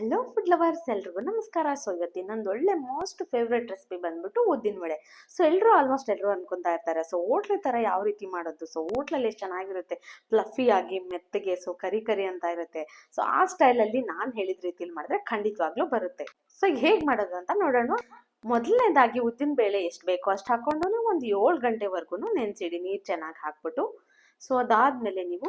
Hello food lovers ಎಲ್ರಿಗೂ ನಮಸ್ಕಾರ. So ಇವತ್ತಿನ ನಂದು ಒಳ್ಳೆ ಮೋಸ್ಟ್ ಫೇವ್ರೆಟ್ ರೆಸಿಪಿ ಬಂದ್ಬಿಟ್ಟು ಉದ್ದಿನ ವಡೆ. ಸೊ ಎಲ್ಲರೂ ಆಲ್ಮೋಸ್ಟ್ ಎಲ್ಲರೂ ಅನ್ಕೊಂತಾ ಇರ್ತಾರೆ. ಸೊ ಹೋಟ್ಲ್ ಥರ ಯಾವ ರೀತಿ ಮಾಡೋದು? ಸೊ ಹೋಟ್ಲಲ್ಲಿ ಎಷ್ಟು ಚೆನ್ನಾಗಿರುತ್ತೆ? ಫ್ಲಫಿ ಆಗಿ, ಮೆತ್ತಗೆ ಸೊ ಕರಿ ಕರಿ ಅಂತ ಇರುತ್ತೆ. ಸೊ ಆ ಸ್ಟೈಲಲ್ಲಿ ನಾನು ಹೇಳಿದ ರೀತಿಯಲ್ಲಿ ಮಾಡಿದ್ರೆ ಖಂಡಿತವಾಗ್ಲೂ ಬರುತ್ತೆ. ಸೊ ಹೇಗೆ ಮಾಡೋದು ಅಂತ ನೋಡೋಣ. ಮೊದಲನೇದಾಗಿ ಉದ್ದಿನ ಬೇಳೆ ಎಷ್ಟು ಬೇಕೋ ಅಷ್ಟು ಹಾಕೊಂಡು ಒಂದು ಏಳು ಗಂಟೆವರೆಗೂ ನೆನೆಸಿಡಿ. ನೀರು ಚೆನ್ನಾಗಿ ಹಾಕ್ಬಿಟ್ಟು. ಸೊ ಅದಾದ್ಮೇಲೆ ನೀವು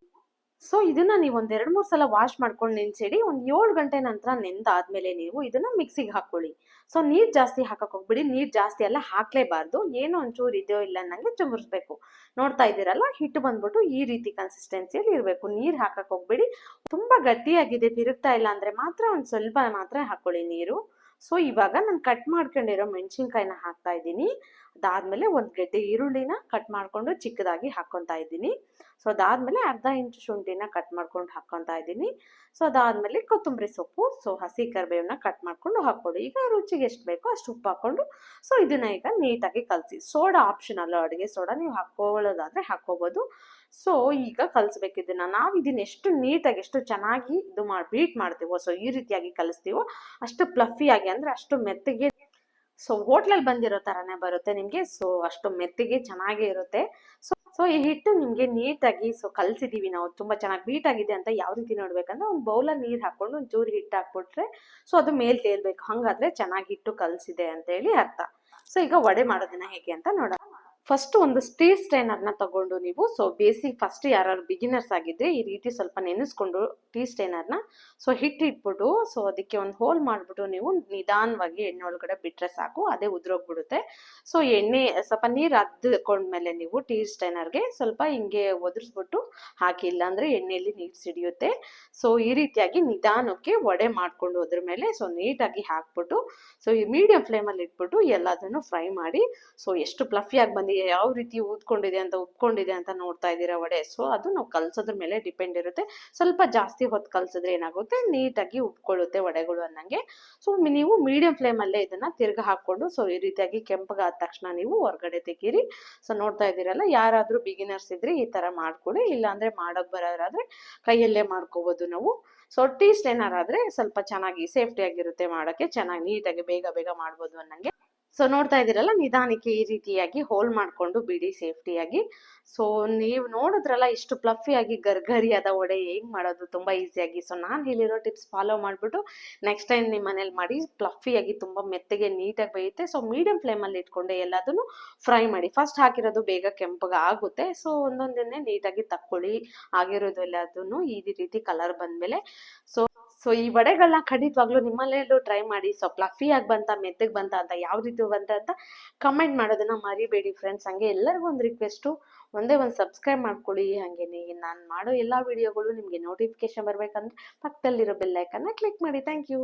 ಸೊ ಇದನ್ನ ನೀವು ಒಂದ್ ಎರಡ್ ಮೂರ್ ಸಲ ವಾಶ್ ಮಾಡ್ಕೊಂಡು ನೆನ್ಸಿಡಿ. ಒಂದು ಏಳು ಗಂಟೆ ನಂತರ ನೆಂದಾದ್ಮೇಲೆ ನೀವು ಇದನ್ನ ಮಿಕ್ಸಿಗೆ ಹಾಕೊಳ್ಳಿ. ಸೊ ನೀರ್ ಜಾಸ್ತಿ ಹಾಕಕ್ ಹೋಗ್ಬಿಡಿ. ನೀರ್ ಜಾಸ್ತಿ ಎಲ್ಲ ಹಾಕಲೇಬಾರ್ದು. ಏನೋ ಒಂಚೂರು ಇದೆಯೋ ಇಲ್ಲ ನನಗೆ ಚುಮರ್ಸ್ಬೇಕು. ನೋಡ್ತಾ ಇದ್ದೀರಲ್ಲ ಹಿಟ್ಟು ಬಂದ್ಬಿಟ್ಟು ಈ ರೀತಿ ಕನ್ಸಿಸ್ಟೆನ್ಸಿಯಲ್ಲಿ ಇರಬೇಕು. ನೀರ್ ಹಾಕಕ್ ಹೋಗ್ಬಿಡಿ. ತುಂಬಾ ಗಟ್ಟಿಯಾಗಿದೆ, ತಿರುಗ್ತಾ ಇಲ್ಲ ಅಂದರೆ ಮಾತ್ರ ಒಂದು ಸ್ವಲ್ಪ ಮಾತ್ರ ಹಾಕೊಳ್ಳಿ ನೀರು. ಸೊ ಇವಾಗ ನಾನು ಕಟ್ ಮಾಡ್ಕೊಂಡಿರೋ ಮೆಣಸಿನ್ಕಾಯಿನ ಹಾಕ್ತಾ ಇದ್ದೀನಿ. ಅದಾದಮೇಲೆ ಒಂದು ಗಡ್ಡೆ ಈರುಳ್ಳಿನ ಕಟ್ ಮಾಡ್ಕೊಂಡು ಚಿಕ್ಕದಾಗಿ ಹಾಕ್ಕೊತಾ ಇದ್ದೀನಿ. ಸೊ ಅದಾದಮೇಲೆ ಅರ್ಧ ಇಂಚು ಶುಂಠಿನ ಕಟ್ ಮಾಡ್ಕೊಂಡು ಹಾಕ್ಕೊತಾ ಇದ್ದೀನಿ. ಸೊ ಅದಾದಮೇಲೆ ಕೊತ್ತಂಬರಿ ಸೊಪ್ಪು. ಸೊ ಹಸಿ ಕರಿಬೇವನ್ನ ಕಟ್ ಮಾಡ್ಕೊಂಡು ಹಾಕ್ಕೊಡಿ ಈಗ ರುಚಿಗೆ ಎಷ್ಟು ಬೇಕೋ ಅಷ್ಟು ಉಪ್ಪು ಹಾಕ್ಕೊಂಡು ಸೊ ಇದನ್ನ ಈಗ ನೀಟಾಗಿ ಕಲಸಿ. ಸೋಡಾ ಆಪ್ಷನಲ್ ಅಡುಗೆ ಸೋಡಾ. ನೀವು ಹಾಕ್ಕೊಳ್ಳೋದಾದರೆ ಹಾಕ್ಕೋಬೋದು. ಸೊ ಈಗ ಕಲಿಸ್ಬೇಕು ಇದನ್ನ. ನಾವು ಇದನ್ನ ಎಷ್ಟು ನೀಟಾಗಿ, ಎಷ್ಟು ಚೆನ್ನಾಗಿ ಇದು ಮಾಡಿ ಬೀಟ್ ಮಾಡ್ತೀವೋ ಸೊ ಈ ರೀತಿಯಾಗಿ ಕಲಿಸ್ತೀವೋ, ಅಷ್ಟು ಪ್ಲಫಿಯಾಗಿ ಅಂದ್ರೆ ಅಷ್ಟು ಮೆತ್ತಗೆ ಸೊ ಹೋಟ್ಲಲ್ಲಿ ಬಂದಿರೋ ಥರನೇ ಬರುತ್ತೆ ನಿಮಗೆ. ಸೊ ಅಷ್ಟು ಮೆತ್ತಗೆ ಚೆನ್ನಾಗೇ ಇರುತ್ತೆ. ಸೊ ಸೊ ಈ ಹಿಟ್ಟು ನಿಮಗೆ ನೀಟಾಗಿ ಸೊ ಕಲಸಿದೀವಿ ನಾವು. ತುಂಬ ಚೆನ್ನಾಗಿ ಬೀಟ್ ಆಗಿದೆ ಅಂತ ಯಾವ ರೀತಿ ನೋಡ್ಬೇಕಂದ್ರೆ ಒಂದು ಬೌಲಲ್ಲಿ ನೀರು ಹಾಕೊಂಡು ಒಂಚೂರು ಚೂರು ಹಿಟ್ಟು ಹಾಕ್ಬಿಟ್ರೆ ಸೊ ಅದು ಮೇಲೆ ತೇಲ್ಬೇಕು. ಹಾಗಾದ್ರೆ ಚೆನ್ನಾಗಿ ಹಿಟ್ಟು ಕಲಸಿದೆ ಅಂತ ಹೇಳಿ ಅರ್ಥ. ಸೊ ಈಗ ವಡೆ ಮಾಡೋದನ್ನ ಹೇಗೆ ಅಂತ ನೋಡೋಣ. ಫಸ್ಟ್ ಒಂದು ಸ್ಟೀಲ್ ಸ್ಟೈನರ್ನ ತಗೊಂಡು ನೀವು ಸೊ ಬೇಸಿಕ್ ಫಸ್ಟ್ ಯಾರು ಬಿಗಿನರ್ಸ್ ಆಗಿದ್ರೆ ಈ ರೀತಿ ಸ್ವಲ್ಪ ನೆನೆಸ್ಕೊಂಡು ಟೀ ಸ್ಟೈನರ್ನ ಸೊ ಹಿಟ್ಟು ಇಟ್ಬಿಟ್ಟು ಸೊ ಅದಕ್ಕೆ ಒಂದು ಹೋಲ್ ಮಾಡಿಬಿಟ್ಟು ನೀವು ನಿಧಾನವಾಗಿ ಎಣ್ಣೆ ಒಳಗಡೆ ಬಿಟ್ಟರೆ ಸಾಕು, ಅದೇ ಉದುರೋಗ್ಬಿಡುತ್ತೆ. ಸೊ ಎಣ್ಣೆ ಸ್ವಲ್ಪ ನೀರು ಅದ್ಕೊಂಡ್ಮೇಲೆ ನೀವು ಟೀ ಸ್ಟೈನರ್ಗೆ ಸ್ವಲ್ಪ ಹಿಂಗೆ ಒದರಿಸ್ಬಿಟ್ಟು ಹಾಕಿ, ಇಲ್ಲಾಂದ್ರೆ ಎಣ್ಣೆಯಲ್ಲಿ ನೀರು ಸಿಡಿಯುತ್ತೆ. ಸೊ ಈ ರೀತಿಯಾಗಿ ನಿಧಾನಕ್ಕೆ ವಡೆ ಮಾಡ್ಕೊಂಡು ಅದ್ರ ಮೇಲೆ ಸೊ ನೀಟಾಗಿ ಹಾಕ್ಬಿಟ್ಟು ಸೊ ಈ ಮೀಡಿಯಂ ಫ್ಲೇಮಲ್ಲಿ ಇಟ್ಬಿಟ್ಟು ಎಲ್ಲದನ್ನು ಫ್ರೈ ಮಾಡಿ ಸೊ ಎಷ್ಟು ಪ್ಲಫಿಯಾಗಿ ಬಂದಿದೆ ಯಾವ ರೀತಿ ಊದ್ಕೊಂಡಿದೆ ಅಂತ ಉಪ್ಕೊಂಡಿದೆ ಅಂತ ನೋಡ್ತಾ ಇದ್ದೀರಾ ವಡೆ? ಸೊ ಅದು ನಾವು ಕಲ್ಸೋದ್ರ ಮೇಲೆ ಡಿಪೆಂಡ್ ಇರುತ್ತೆ. ಸ್ವಲ್ಪ ಜಾಸ್ತಿ ಹೊತ್ತು ಕಲ್ಸಿದ್ರೆ ಏನಾಗುತ್ತೆ? ನೀಟಾಗಿ ಉಪ್ಕೊಳ್ಳುತ್ತೆ ವಡೆಗಳು ಅನ್ನಂಗೆ. ಸೊ ನೀವು ಮೀಡಿಯಂ ಫ್ಲೇಮಲ್ಲೇ ಇದನ್ನ ತಿರ್ಗ ಹಾಕೊಂಡು ಸೊ ಈ ರೀತಿಯಾಗಿ ಕೆಂಪಗಾದ ತಕ್ಷಣ ನೀವು ಹೊರಗಡೆ ತೆಗೀರಿ. ಸೊ ನೋಡ್ತಾ ಇದ್ದೀರಲ್ಲ, ಯಾರಾದ್ರೂ ಬಿಗಿನರ್ಸ್ ಇದ್ರೆ ಈ ತರ ಮಾಡ್ಕೊಳ್ಳಿ. ಇಲ್ಲಾಂದ್ರೆ ಮಾಡೋಕ್ ಬರೋದ್ರಾದ್ರೆ ಕೈಯಲ್ಲೇ ಮಾಡ್ಕೋಬಹುದು ನಾವು. ಸೊ ಟೀಸ್ಟ್ ಏನಾರಾದರೆ ಸ್ವಲ್ಪ ಚೆನ್ನಾಗಿ ಸೇಫ್ಟಿ ಆಗಿರುತ್ತೆ ಮಾಡೋಕ್ಕೆ. ಚೆನ್ನಾಗಿ ನೀಟಾಗಿ ಬೇಗ ಬೇಗ ಮಾಡ್ಬೋದು ಅನ್ನಂಗೆ. ಸೊ ನೋಡ್ತಾ ಇದ್ದೀರಲ್ಲ, ನಿಧಾನಕ್ಕೆ ಈ ರೀತಿಯಾಗಿ ಹೋಲ್ ಮಾಡ್ಕೊಂಡು ಬಿಡಿ ಸೇಫ್ಟಿಯಾಗಿ ಸೊ ನೀವು ನೋಡಿದ್ರಲ್ಲ, ಇಷ್ಟು ಪ್ಲಫಿಯಾಗಿ ಗರ್ಗರಿಯಾದ ವಡೆ ಹೇಗೆ ಮಾಡೋದು? ತುಂಬ ಈಸಿಯಾಗಿ ಸೊ ನಾನು ಹೇಳಿರೋ ಟಿಪ್ಸ್ ಫಾಲೋ ಮಾಡಿಬಿಟ್ಟು ನೆಕ್ಸ್ಟ್ ಟೈಮ್ ನಿಮ್ಮ ಮನೇಲಿ ಮಾಡಿ ಆಗಿ ತುಂಬ ಮೆತ್ತಗೆ ನೀಟಾಗಿ ಬೇಯುತ್ತೆ. ಸೊ ಮೀಡಿಯಂ ಫ್ಲೇಮಲ್ಲಿ ಇಟ್ಕೊಂಡೆ ಎಲ್ಲದನ್ನು ಫ್ರೈ ಮಾಡಿ. ಫಸ್ಟ್ ಹಾಕಿರೋದು ಬೇಗ ಕೆಂಪಗೆ ಆಗುತ್ತೆ. ಸೊ ಒಂದೊಂದನ್ನೇ ನೀಟಾಗಿ ತಕ್ಕೊಳ್ಳಿ. ಆಗಿರೋದು ಎಲ್ಲದನ್ನು ಈ ರೀತಿ ಕಲರ್ ಬಂದಮೇಲೆ. ಸೊ ಸೊ ಈ ವಡೆಗಳನ್ನ ಖಂಡಿತವಾಗ್ಲೂ ನಿಮ್ಮಲ್ಲೆಲ್ಲೂ ಟ್ರೈ ಮಾಡಿ ಸೊ ಆಗಿ ಬಂತ, ಮೆತ್ತಗೆ ಬಂತ ಅಂತ, ಯಾವ ರೀತಿ ಬಂತ ಅಂತ ಕಮೆಂಟ್ ಮಾಡೋದನ್ನ ಮರಿಬೇಡಿ ಫ್ರೆಂಡ್ಸ್ ಹಂಗೆ ಎಲ್ಲರಿಗೂ ಒಂದು ರಿಕ್ವೆಸ್ಟು ಒಂದೇ ಒಂದು ಸಬ್ಸ್ಕ್ರೈಬ್ ಮಾಡ್ಕೊಳ್ಳಿ. ಹಾಗೇನೆ ನಾನು ಮಾಡೋ ಎಲ್ಲ ವಿಡಿಯೋಗಳು ನಿಮಗೆ ನೋಟಿಫಿಕೇಶನ್ ಬರಬೇಕಂದ್ರೆ ಪಕ್ಕದಲ್ಲಿರೋ ಬೆಲ್ಲೈಕನ್ನ ಕ್ಲಿಕ್ ಮಾಡಿ. Thank you